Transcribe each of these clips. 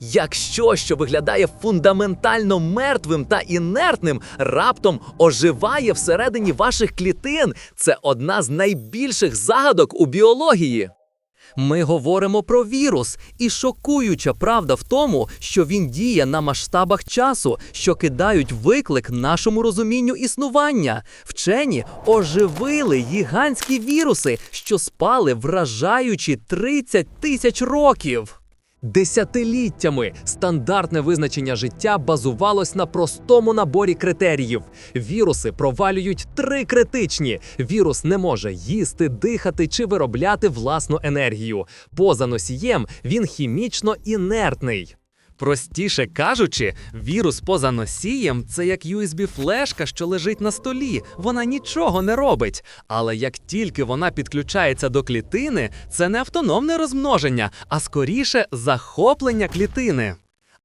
Якщо що виглядає фундаментально мертвим та інертним, раптом оживає всередині ваших клітин, це одна з найбільших загадок у біології. Ми говоримо про вірус, і шокуюча правда в тому, що він діє на масштабах часу, що кидають виклик нашому розумінню існування. Вчені оживили гігантські віруси, що спали вражаючі 30 тисяч років. Десятиліттями стандартне визначення життя базувалось на простому наборі критеріїв. Віруси провалюють три критичні: вірус не може їсти, дихати чи виробляти власну енергію. Поза носієм він хімічно інертний. Простіше кажучи, вірус поза носієм це як USB-флешка, що лежить на столі. Вона нічого не робить. Але як тільки вона підключається до клітини, це не автономне розмноження, а скоріше захоплення клітини.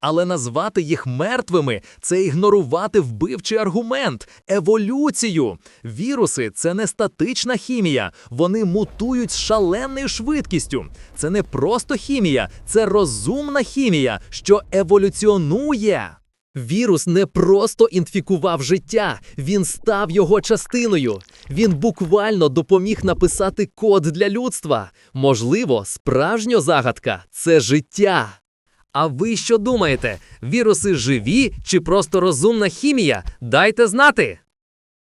Але назвати їх мертвими це ігнорувати вбивчий аргумент, еволюцію. Віруси це не статична хімія, вони мутують з шаленою швидкістю. Це не просто хімія, це розумна хімія, що еволюціонує. Вірус не просто інфікував життя, він став його частиною. Він буквально допоміг написати код для людства. Можливо, справжня загадка це життя. А ви що думаєте? Віруси живі чи просто розумна хімія? Дайте знати.